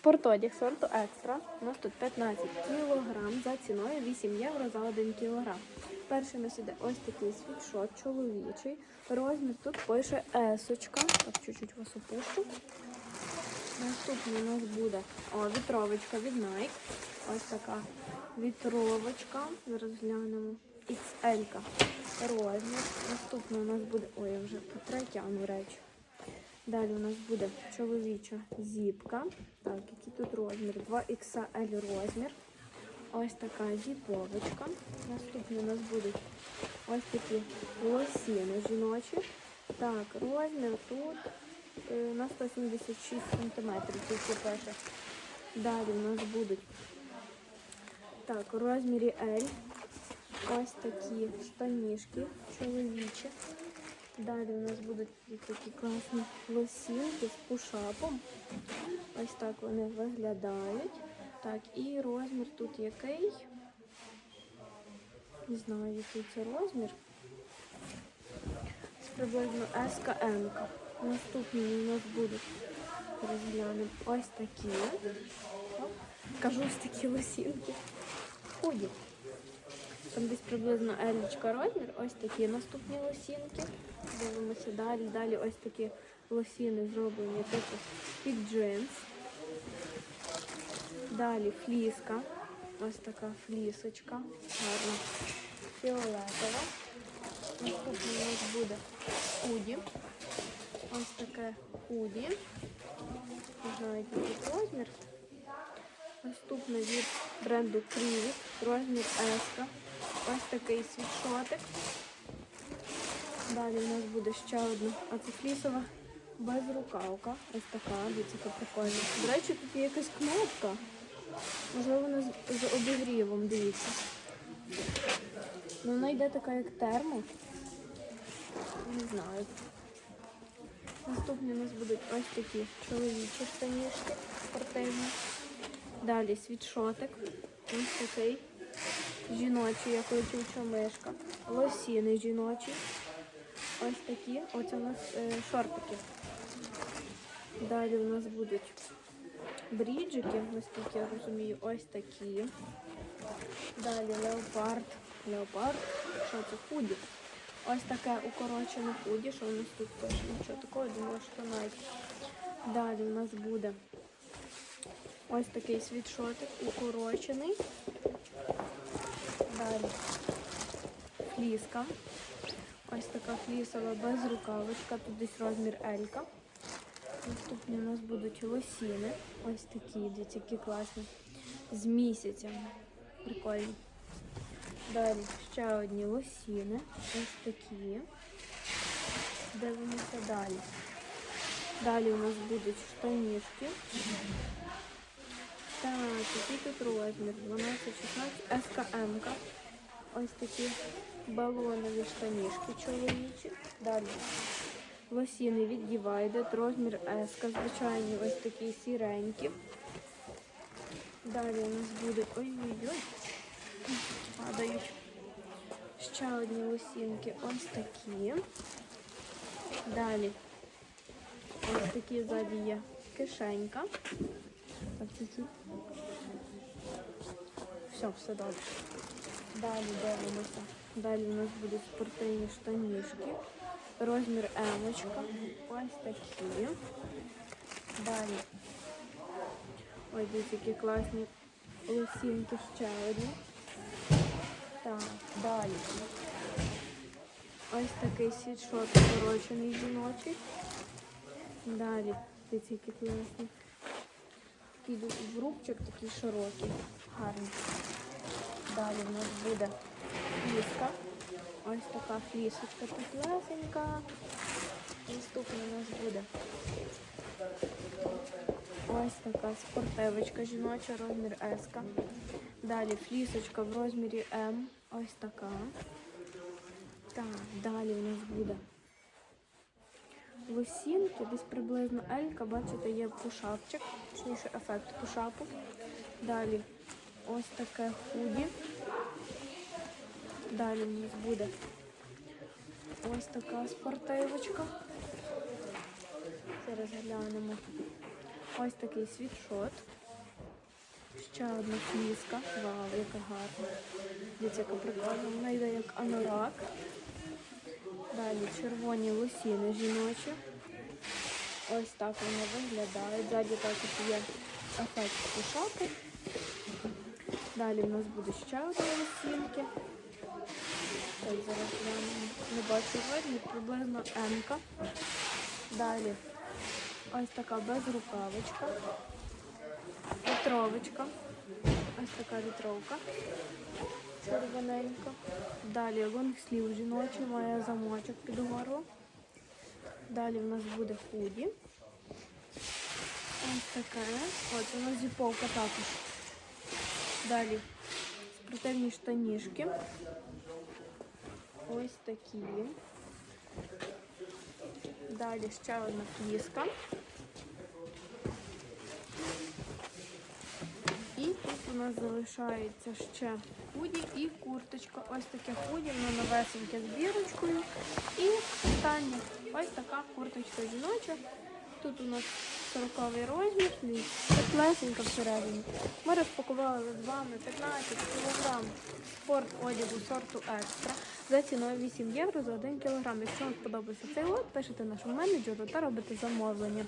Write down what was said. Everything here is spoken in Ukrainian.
Спортодяг сорту екстра. У нас тут 15 кілограм за ціною 8 євро за 1 кілограм. Перший у нас іде ось такий світшот чоловічий. Розмір тут пише есочка. Так, чуть-чуть вас опущу. Наступний у нас буде о, вітровочка від Nike. Ось така вітровочка. Зараз глянемо. XL розмір. Наступний у нас буде. Ой, я вже потретяну речі. Далі у нас буде чоловіча зіпка. Так, який тут розмір? 2XL розмір. Ось така зіповочка. Наступні у нас будуть ось такі лосіни жіночі. Так, розмір тут е, на 176 см, тільки. Далі у нас будуть так, розмірі L. Ось такі штанішки чоловічі. Далі у нас будуть такі класні лосінки з пушапом. Ось так вони виглядають. Так, і розмір тут який? Не знаю, який це розмір. Це приблизно СКМ. Наступні у нас будуть розглянемо ось такі. Кажу ось такі лосінки. Худі. Там десь приблизно елічка розмір. Ось такі наступні лосінки. Дивимося далі. Далі ось такі лосіни зроблені типу під джинс. Далі фліска. Ось така флісочка. Гарна. Фіолетова. Наступний у нас буде худі. Ось таке худі. Не який розмір. Наступне від бренду Крівіт, розмір S. Ось такий світшотик. Далі у нас буде ще одна, а це флісова безрукавка. Ось така, дивіться, прикольна. До речі, тут є якась кнопка. Можливо, вона з обігрівом, дивіться. Ну, вона йде така, як термо. Не знаю. Наступні у нас будуть ось такі чоловічі штанішки спортивні. Далі світшотик. Ось такий. Жіночий, як летюча мишка. Лосіни жіночі. Ось такі. Оце у нас е, шортики. Далі у нас будуть бріджики, наскільки я розумію, ось такі. Далі леопард. Леопард. Що це худі? Ось таке укорочене худі, що у нас тут пише. Нічого такого, думала, що навіть. Далі у нас буде ось такий світшотик укорочений. Далі фліска. Ось така флісова безрукавочка. Тут десь розмір Елька. Наступні у нас будуть лосіни. Ось такі, дивіться, які класні. З місяцем. Прикольні. Далі ще одні лосіни. Ось такі. Дивимося далі. Далі у нас будуть штанішки. Так, який тут розмір? 12-16 СКМ. -ка. Ось такі балонові штанішки чоловічі. Далі лосіни від Divided, розмір S, звичайні ось такі сіренькі. Далі у нас будуть ой-ой-ой, падають. Ще одні лосінки ось такі. Далі ось такі ззаді є кишенька. Так, чуть-чуть. Все, все добре. Далі дивимося. Далі у нас будуть спортивні штанішки. Розмір емочка. Ось такі. Далі. Ось дивіться, які класні лосінки ще одні. Так, далі. Ось такий світшот скорочений жіночий. Далі. Дивіться, які класні. Такий в рубчик такий широкий, гарний. Далі в нас буде фліска. Ось така флісочка теплесенька. Наступна у нас буде ось така спортивочка жіноча, розмір S. Далі флісочка в розмірі М. Ось така. Так, далі у нас буде лосінки, десь приблизно Елька, бачите, є пушапчик, точніше ефект пушапу. Далі ось таке худі. Далі у нас буде ось така спортивочка. Зараз глянемо. Ось такий світшот. Ще одна фліска. Вау, яка гарна. Дивіться, яка прикольна. Вона йде як анорак. Далі червоні лосіни жіночі. Ось так вони виглядають. Ззаді також є ефект пушаки. Далі в нас буде ще одна лосінки. Так, зараз глянемо. Не бачу видно, приблизно М-ка. Далі ось така безрукавочка. Вітровочка. Ось така вітровка. Червоненька. Далі лонгслів жіночий, має замочок під горло. Далі в нас буде худі. Ось таке. От у нас зіповка також. Далі спортивні штанішки. Ось такі. Далі ще одна фліска. І тут у нас залишається ще худі і курточка. Ось таке худі, воно новесеньке з бірочкою. І останнє ось така курточка жіноча. Тут у нас 40 розмір, теплесенька всередині. Ми розпакували з вами 15 кг спорт одягу сорту екстра за ціною 8 євро за 1 кг. Якщо вам сподобався цей лот, пишете нашому менеджеру та робите замовлення.